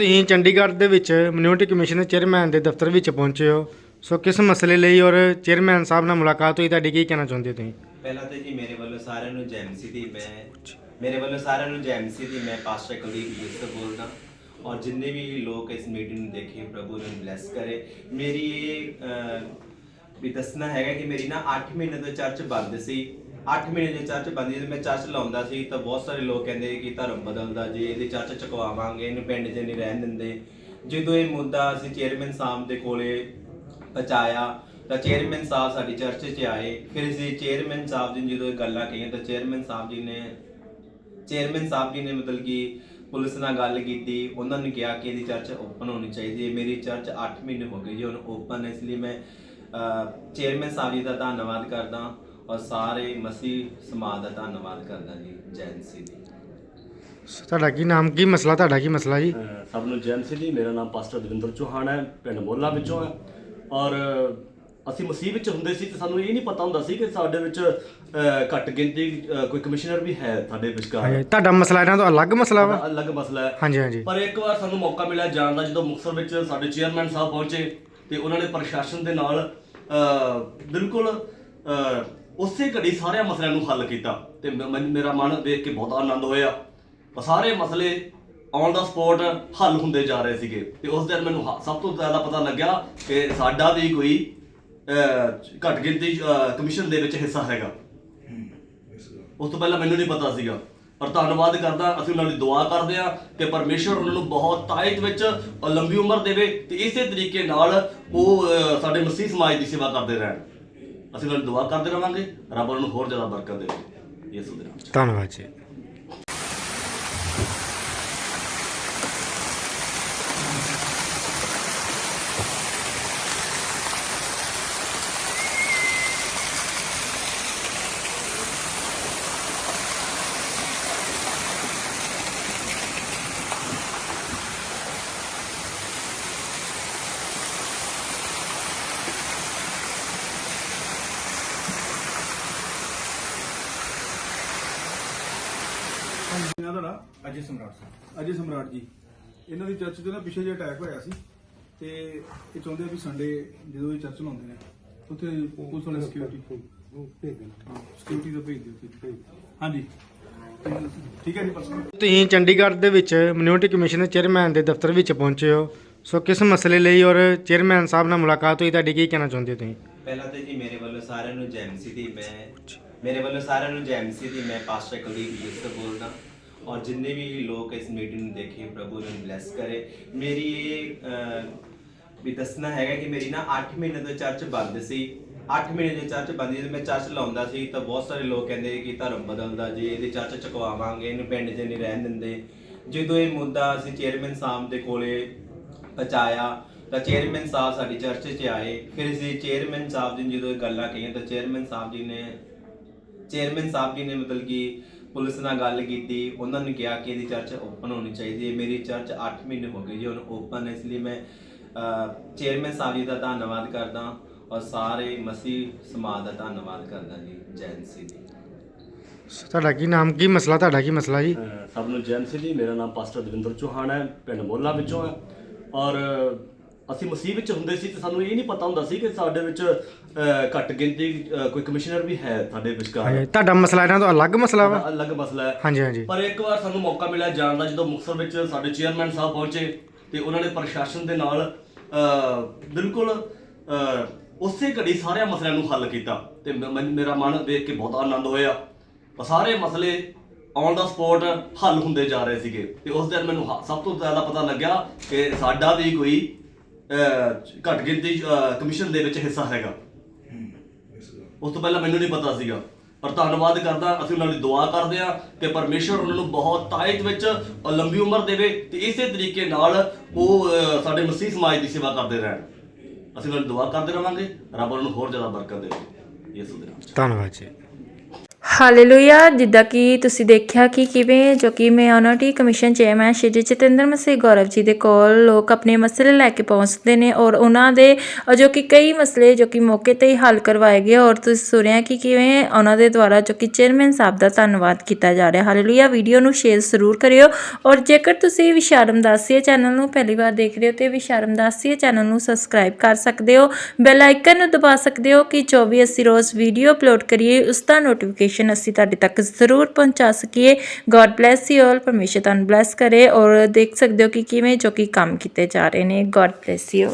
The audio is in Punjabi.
ਤੁਸੀਂ ਚੰਡੀਗੜ੍ਹ ਦੇ ਵਿੱਚ ਮਿਊਨਿਟੀ ਕਮਿਸ਼ਨ ਦੇ ਚੇਅਰਮੈਨ ਦੇ ਦਫ਼ਤਰ ਵਿੱਚ ਪਹੁੰਚੇ ਹੋ। ਸੋ ਕਿਸ ਮਸਲੇ ਲਈ ਔਰ ਚੇਅਰਮੈਨ ਸਾਹਿਬ ਨਾਲ ਮੁਲਾਕਾਤ ਹੋਈ, ਤੁਹਾਡੀ ਕੀ ਕਹਿਣਾ ਚਾਹੁੰਦੇ ਹੋ ਤੁਸੀਂ? ਪਹਿਲਾਂ ਤੇ ਜੀ ਮੇਰੇ ਵੱਲੋਂ ਸਾਰਿਆਂ ਨੂੰ ਜੈਮਸੀ ਦੀ ਮੈਂ ਮੇਰੇ ਵੱਲੋਂ ਸਾਰਿਆਂ ਨੂੰ ਜੈਮਸੀ ਦੀ ਮੈਂ ਪਾਸਟਰ ਕੁਲਦੀਪ ਯੂਸਫ ਬੋਲਦਾ ਔਰ ਜਿੰਨੇ ਵੀ ਲੋਕ ਇਸ ਮੀਟਿੰਗ ਨੂੰ ਦੇਖੇ, ਪ੍ਰਭੂ ਨੂੰ ਬਲੈਸ ਕਰੇ, ਮੇਰੀ ਇਹ ਵੀ ਦੱਸਣਾ ਹੈਗਾ ਕਿ ਮੇਰੀ ਨਾ 8 ਮਹੀਨੇ ਤੋਂ ਚਰਚ ਬੰਦ ਸੀ। 8 ਮਹੀਨੇ ਜੇ ਚਰਚ ਬੰਦ ਸੀ। ਜਦੋਂ ਮੈਂ ਚਰਚ ਲਾਉਂਦਾ ਸੀ ਤਾਂ ਬਹੁਤ ਸਾਰੇ ਲੋਕ ਕਹਿੰਦੇ ਕਿ ਧਰਮ ਬਦਲਦਾ ਜੀ, ਇਹਦੀ ਚਰਚ ਚੁਕਵਾਵਾਂਗੇ, ਇਹਨੂੰ ਪਿੰਡ 'ਚ ਨਹੀਂ ਰਹਿਣ ਦਿੰਦੇ। ਜਦੋਂ ਇਹ ਮੁੱਦਾ ਅਸੀਂ ਚੇਅਰਮੈਨ ਸਾਹਿਬ ਦੇ ਕੋਲੇ ਪਹੁੰਚਾਇਆ, ਤਾਂ ਚੇਅਰਮੈਨ ਸਾਹਿਬ ਸਾਡੀ ਚਰਚ 'ਚ ਆਏ। ਫਿਰ ਅਸੀਂ ਚੇਅਰਮੈਨ ਸਾਹਿਬ ਜੀ ਨੂੰ ਜਦੋਂ ਇਹ ਗੱਲਾਂ ਕਹੀਆਂ, ਤਾਂ ਚੇਅਰਮੈਨ ਸਾਹਿਬ ਜੀ ਨੇ, ਚੇਅਰਮੈਨ ਸਾਹਿਬ ਜੀ ਨੇ ਮਤਲਬ ਕਿ ਪੁਲਿਸ ਨਾਲ ਗੱਲ ਕੀਤੀ। ਉਹਨਾਂ ਨੇ ਕਿਹਾ ਕਿ ਇਹਦੀ ਚਰਚ ਓਪਨ ਹੋਣੀ ਚਾਹੀਦੀ ਹੈ। ਮੇਰੀ ਚਰਚ 8 ਮਹੀਨੇ ਹੋ ਗਏ ਜੀ, ਹੁਣ ਓਪਨ ਹੈ। ਇਸ ਲਈ ਮੈਂ ਚੇਅਰਮੈਨ ਸਾਹਿਬ ਜੀ ਦਾ ਧੰਨਵਾਦ ਕਰਦਾ। ਔਰ ਸਾਰੇ ਮਸੀਹ ਸਮਾਜ ਦਾ ਧੰਨਵਾਦ ਕਰਦਾ ਜੀ ਜੈਨ ਸੀ ਦੀ ਤੁਹਾਡਾ ਕੀ ਨਾਮ ਕੀ ਮਸਲਾ ਤੁਹਾਡਾ ਕੀ ਮਸਲਾ ਜੀ? ਅਹ ਸਭ ਨੂੰ ਸਿੰਘ ਜੀ ਮੇਰਾ ਨਾਮ ਪਾਸਟਰ ਦਵਿੰਦਰ ਚੌਹਾਨ ਹੈ ਪਿੰਡ ਮੋਲਾ ਵਿੱਚੋਂ ਹੈ। ਔਰ ਅਸੀਂ ਮਸੀਹ ਵਿੱਚ ਹੁੰਦੇ ਸੀ ਤੇ ਸਾਨੂੰ ਇਹ ਨਹੀਂ ਪਤਾ ਹੁੰਦਾ ਸੀ ਕਿ ਸਾਡੇ ਵਿੱਚ ਅਹ, ਘੱਟ ਗਿਣਤੀ ਅਹ, ਕੋਈ ਕਮਿਸ਼ਨਰ ਵੀ ਹੈ ਸਾਡੇ ਵਿਚਕਾਰ। ਹਾਂਜੀ, ਤੁਹਾਡਾ ਮਸਲਾ ਇਹਨਾਂ ਤੋਂ ਅਲੱਗ ਮਸਲਾ ਵਾ? ਅਲੱਗ ਮਸਲਾ ਹੈ। ਹਾਂਜੀ ਹਾਂਜੀ। ਪਰ ਇੱਕ ਵਾਰ ਸਾਨੂੰ ਮੌਕਾ ਮਿਲਿਆ ਜਾਣ ਦਾ ਜਦੋਂ ਮੁਕਤਸਰ ਵਿੱਚ ਸਾਡੇ ਚੇਅਰਮੈਨ ਸਾਹਿਬ ਪਹੁੰਚੇ ਤੇ ਉਹਨਾਂ ਨੇ ਪ੍ਰਸ਼ਾਸਨ ਦੇ ਨਾਲ ਅਹ, ਬਿਲਕੁਲ ਅਹ, ਉਸੇ ਘੜੀ ਸਾਰੇ ਮਸਲਿਆਂ ਨੂੰ ਹੱਲ ਕੀਤਾ ਤੇ ਮ- ਮੈਨੂੰ- ਮੇਰਾ ਮਨ ਵੇਖ ਕੇ ਬਹੁਤ ਆਨੰਦ ਹੋਇਆ। ਉਹ ਸਾਰੇ ਮਸਲੇ ਔਨ ਦਾ ਸਪੋਟ ਹੱਲ ਹੁੰਦੇ ਜਾ ਰਹੇ ਸੀਗੇ ਤੇ ਉਸ ਦਿਨ ਮੈਨੂੰ ਹ- ਸਭ ਤੋਂ ਜ਼ਿਆਦਾ ਪਤਾ ਲੱਗਿਆ ਕਿ ਸਾਡਾ ਵੀ ਕੋਈ ਅਹ, ਘੱਟ ਗਿਣਤੀ ਅਹ, ਕਮਿਸ਼ਨ ਦੇ ਵਿੱਚ ਹਿੱਸਾ ਹੈਗਾ। ਉਸ ਤੋਂ ਪਹਿਲਾਂ ਮੈਨੂੰ ਨਹੀਂ ਪਤਾ ਸੀਗਾ। ਪਰ ਧੰਨਵਾਦ ਕਰਦਾ ਅਸੀਂ ਉਹਨਾਂ ਦੀ ਦੁਆ ਕਰਦੇ ਹਾਂ ਕਿ ਪਰਮੇਸ਼ਰ ਉਹਨਾਂ ਨੂੰ ਬਹੁਤ ਤਾਇਤ ਵਿੱਚ ਔਰ ਲੰਬੀ ਉਮਰ ਦੇਵੇ ਤੇ ਇਸੇ ਤਰੀਕੇ ਨਾਲ ਉਹ ਅਹ, ਸਾਡੇ ਮਸੀਹ ਸਮਾਜ ਦੀ ਸੇਵਾ ਕਰਦੇ ਰਹਿਣ। ਅਸੀਂ ਉਹਨਾਂ ਦੀ ਦੁਆ ਕਰਦੇ ਰਵਾਂਗੇ। ਰੱਬ ਉਹਨਾਂ ਨੂੰ ਹੋਰ ਜ਼ਿਆਦਾ ਬਰਕਤ ਦੇਵੇ। ਯਿਸੂ ਦੇ ਨਾਮ 'ਚ। ਧੰਨਵਾਦ ਜੀ। ਇਹਨਾਂ ਦਾ ਨਾਂ ਅਜੇ ਸਮਰਾਟ ਸਿੰਘ ਅਜੇ ਸਮਰਾਟ ਜੀ। ਇਹਨਾਂ ਦੀ ਚਰਚ ਤੇ ਨਾ ਪਿਛੇ ਜਿਹਾ ਅਟੈਕ ਹੋਇਆ ਸੀ ਤੇ ਇਹ ਚਾਹੁੰਦੇ ਆ ਵੀ ਸੰਡੇ ਜਦੋਂ ਇਹ ਚਰਚ ਲਾਉਂਦੇ ਨੇ ਉੱਥੇ ਪੁਲਿਸ ਵਾਲੇ ਸਿਕਿਉਰਿਟੀ ਸਿਕਿਉਰਿਟੀ ਦਾ ਭੇਜ ਦਿਓ। ਤੁਸੀਂ ਹਾਂਜੀ। ਠੀਕ ਹੈ ਜੀ ਪਰਸਨ ਤੁਸੀਂ ਚੰਡੀਗੜ੍ਹ ਦੇ ਵਿੱਚ ਮਿਊਨਿਟੀ ਕਮਿਸ਼ਨ ਦੇ ਚੇਅਰਮੈਨ ਦੇ ਦਫ਼ਤਰ ਵਿੱਚ ਪਹੁੰਚੇ ਹੋ। ਸੋ ਕਿਸ ਮਸਲੇ ਲਈ ਔਰ ਚੇਅਰਮੈਨ ਸਾਹਿਬ ਨਾਲ ਮੁਲਾਕਾਤ ਹੋਈ ਤੁਹਾਡੀ ਕੀ ਕਹਿਣਾ ਚਾਹੁੰਦੇ ਹੋ ਤੁਸੀਂ? ਪਹਿਲਾਂ ਤੇ ਜੀ ਮੇਰੇ ਵੱਲੋਂ ਸਾਰਿਆਂ ਨੂੰ ਜੈਮਸੀ ਦੀ ਮੈਂ ਮੇਰੇ ਵੱਲੋਂ ਸਾਰਿਆਂ ਨੂੰ ਜੈਮਸੀ ਦੀ ਮੈਂ ਪਾਸਟਰ ਕੁਲਦੀਪ ਯੂਸਫ ਬੋਲਦਾ। ਔਰ ਜਿੰਨੇ ਵੀ ਲੋਕ ਇਸ ਮੀਟਿੰਗ ਨੂੰ ਦੇਖੇ ਪ੍ਰਭੂ ਨੂੰ ਬਲੈਸ ਕਰੇ ਮੇਰੀ ਇਹ ਵੀ ਦੱਸਣਾ ਹੈਗਾ ਕਿ ਮੇਰੀ ਨਾ 8 ਮਹੀਨੇ ਤੋਂ ਚਰਚ ਬੰਦ ਸੀ 8 ਮਹੀਨੇ ਦੀ ਚਰਚ ਬੰਦ ਸੀ ਮੈਂ ਚਰਚ ਲਾਉਂਦਾ ਸੀ ਤਾਂ ਬਹੁਤ ਸਾਰੇ ਲੋਕ ਕਹਿੰਦੇ ਕਿ ਧਰਮ ਬਦਲਦਾ ਜੇ ਇਹਦੇ ਚਰਚ ਚੁਕਵਾਵਾਂਗੇ ਇਹਨੂੰ ਪਿੰਡ 'ਚ ਨਹੀਂ ਰਹਿਣ ਦਿੰਦੇ ਜਦੋਂ ਇਹ ਮੁੱਦਾ ਅਸੀਂ ਚੇਅਰਮੈਨ ਸਾਹਿਬ ਦੇ ਕੋਲੇ ਪਹੁੰਚਾਇਆ ਤਾਂ ਚੇਅਰਮੈਨ ਸਾਹਿਬ ਸਾਡੀ ਚਰਚ 'ਚ ਆਏ ਫਿਰ ਅਸੀਂ ਚੇਅਰਮੈਨ ਸਾਹਿਬ ਜੀ ਨੇ ਜਦੋਂ ਇਹ ਗੱਲਾਂ ਕਹੀਆਂ ਤਾਂ ਚੇਅਰਮੈਨ ਸਾਹਿਬ ਜੀ ਨੇ ਚੇਅਰਮੈਨ ਸਾਹਿਬ ਜੀ ਨੇ ਮਤਲਬ ਕਿ ਪੁਲਿਸ ਨਾਲ ਗੱਲ ਕੀਤੀ ਉਹਨਾਂ ਨੇ ਕਿਹਾ ਕਿ ਇਹਦੀ ਚਰਚ ਓਪਨ ਹੋਣੀ ਚਾਹੀਦੀ ਹੈ। ਮੇਰੀ ਚਰਚ 8 ਮਹੀਨੇ ਹੋ ਗਏ ਜੀ ਹੁਣ ਓਪਨ ਹੈ ਇਸ ਲਈ ਮੈਂ ਚੇਅਰਮੈਨ ਸਾਹਿਬ ਜੀ ਦਾ ਧੰਨਵਾਦ ਕਰਦਾ ਔਰ ਸਾਰੇ ਮਸੀਹ ਸਮਾਜ ਦਾ ਧੰਨਵਾਦ ਕਰਦਾ ਜੀ ਜੈਨ ਸੀ ਦੀ ਸੋ ਤੁਹਾਡਾ ਕੀ ਨਾਮ ਕੀ ਮਸਲਾ ਤੁਹਾਡਾ ਕੀ ਮਸਲਾ ਜੀ? ਸਭ ਨੂੰ ਜੈਨ ਸਿੰਘ ਜੀ ਮੇਰਾ ਨਾਮ ਪਾਸਟਰ ਦਵਿੰਦਰ ਚੌਹਾਨ ਹੈ ਪਿੰਡ ਮੋਲਾ ਵਿੱਚੋਂ ਹੈ। ਔਰ ਅਸੀਂ ਮਸੀਹ ਵਿੱਚ ਹੁੰਦੇ ਸੀ ਤੇ ਸਾਨੂੰ ਇਹ ਨਹੀਂ ਪਤਾ ਹੁੰਦਾ ਸੀ ਕਿ ਸਾਡੇ ਵਿੱਚ ਅਹ, ਘੱਟ ਗਿਣਤੀ ਅਹ, ਕੋਈ ਕਮਿਸ਼ਨਰ ਵੀ ਹੈ ਸਾਡੇ ਵਿਚਕਾਰ। ਹਾਂਜੀ, ਤੁਹਾਡਾ ਮਸਲਾ ਇਹਨਾਂ ਤੋਂ ਅਲੱਗ ਮਸਲਾ ਵਾ? ਅਲੱਗ ਮਸਲਾ ਹੈ। ਹਾਂਜੀ ਹਾਂਜੀ। ਪਰ ਇੱਕ ਵਾਰ ਸਾਨੂੰ ਮੌਕਾ ਮਿਲਿਆ ਜਾਣ ਦਾ ਜਦੋਂ ਮੁਕਤਸਰ ਵਿੱਚ ਸਾਡੇ ਚੇਅਰਮੈਨ ਸਾਹਿਬ ਪਹੁੰਚੇ ਤੇ ਉਹਨਾਂ ਨੇ ਪ੍ਰਸ਼ਾਸਨ ਦੇ ਨਾਲ ਅਹ, ਬਿਲਕੁਲ ਅਹ, ਉਸੇ ਘੜੀ ਸਾਰੇ ਮਸਲਿਆਂ ਨੂੰ ਹੱਲ ਕੀਤਾ ਤੇ ਮ- ਮੈਨੂੰ- ਮੇਰਾ ਮਨ ਦੇਖ ਕੇ ਬਹੁਤ ਆਨੰਦ ਹੋਇਆ। ਉਹ ਸਾਰੇ ਮਸਲੇ ਔਨ ਦਾ ਸਪੌਟ ਹੱਲ ਹੁੰਦੇ ਜਾ ਰਹੇ ਸੀਗੇ ਤੇ ਉਸ ਦਿਨ ਮੈਨੂੰ ਹ- ਸਭ ਤੋਂ ਜ਼ਿਆਦਾ ਪਤਾ ਲੱਗਿਆ ਕਿ ਸਾਡਾ ਵੀ ਕੋਈ ਘੱਟ ਗਿਣਤੀ ਕਮਿਸ਼ਨ ਦੇ ਵਿੱਚ ਹਿੱਸਾ ਹੈਗਾ। ਉਸ ਤੋਂ ਪਹਿਲਾਂ ਮੈਨੂੰ ਨਹੀਂ ਪਤਾ ਸੀਗਾ। ਪਰ ਧੰਨਵਾਦ ਕਰਦਾ, ਅਸੀਂ ਉਹਨਾਂ ਦੀ ਦੁਆ ਕਰਦੇ ਹਾਂ ਕਿ ਪਰਮੇਸ਼ਰ ਉਹਨਾਂ ਨੂੰ ਬਹੁਤ ਤਾਇਤ ਵਿੱਚ ਲੰਬੀ ਉਮਰ ਦੇਵੇ ਤੇ ਇਸੇ ਤਰੀਕੇ ਨਾਲ ਉਹ ਸਾਡੇ ਮਸੀਹ ਸਮਾਜ ਦੀ ਸੇਵਾ ਕਰਦੇ ਰਹਿਣ। ਅਸੀਂ ਉਹਨਾਂ ਦੀ ਦੁਆ ਕਰਦੇ ਰਵਾਂਗੇ। ਰੱਬ ਉਹਨਾਂ ਨੂੰ ਹੋਰ ਜ਼ਿਆਦਾ ਬਰਕਤ ਦੇਵੇ। ਯਿਸੂ ਦੇ ਨਾਮ ਧੰਨਵਾਦ ਜੀ। ਹਾਲੇਲੂਇਆ ਜਿੱਦਾਂ ਕਿ ਤੁਸੀਂ ਦੇਖਿਆ ਕਿ ਕਿਵੇਂ ਜੋ ਕਿ minority commission chairman Shri Jatinder Masih Gaurav ji ਦੇ ਕੋਲ ਲੋਕ ਆਪਣੇ ਮਸਲੇ ਲੈ ਕੇ ਪਹੁੰਚਦੇ ਨੇ ਔਰ ਉਹਨਾਂ ਦੇ ਅ, ਜੋ ਕਿ ਕਈ ਮਸਲੇ ਜੋ ਕਿ ਮੌਕੇ ਤੇ ਹੀ ਹੱਲ ਕਰਵਾਏ ਗਏ ਔਰ ਤੁਸੀਂ ਸੁਣਿਆ ਕਿ ਕਿਵੇਂ ਉਹਨਾਂ ਦੇ ਦੁਆਰਾ ਜੋ ਕਿ ਚੇਅਰਮੈਨ ਸਾਹਿਬ ਦਾ ਧੰਨਵਾਦ ਕੀਤਾ ਜਾ ਰਿਹਾ। ਹਾਲੇਲੂਇਆ ਵੀਡੀਓ ਨੂੰ ਸ਼ੇਅਰ ਜ਼ਰੂਰ ਕਰਿਓ ਔਰ ਜੇਕਰ ਤੁਸੀਂ ਵਿਸ਼ਾਰਮ ਦਾਸੀਏ ਚੈਨਲ ਨੂੰ ਪਹਿਲੀ ਵਾਰ ਦੇਖ ਰਹੇ ਹੋ ਤੇ ਵਿਸ਼ਾਰਮ ਦਾਸੀਏ ਚੈਨਲ ਨੂੰ ਸਬਸਕ੍ਰਾਈਬ ਕਰ ਸਕਦੇ ਹੋ ਬੈਲ ਆਈਕਨ ਨੂੰ ਦਬਾ ਸਕਦੇ ਹੋ ਕਿ ਜੋ ਵੀ ਅਸੀਂ ਰੋਜ਼ ਵੀਡੀਓ ਅਪਲੋਡ ਕਰੀਏ ਉਸ ਦਾ ਨੋਟੀਫਿਕੇਸ਼ਨ ਅਸੀਂ ਤੁਹਾਡੇ ਤੱਕ ਜ਼ਰੂਰ ਪਹੁੰਚਾ ਸਕੀਏ। ਗੋਡ ਬlesਸ ਯੂ ਆਲ ਪਰਮੇਸ਼ਰ ਤੁਹਾਨੂੰ ਬlesਸ ਕਰੇ ਔਰ ਦੇਖ ਸਕਦੇ ਹੋ ਕਿ ਕਿਵੇਂ ਜੋ ਕਿ ਕੰਮ ਕੀਤੇ ਜਾ ਰਹੇ ਨੇ। God bless you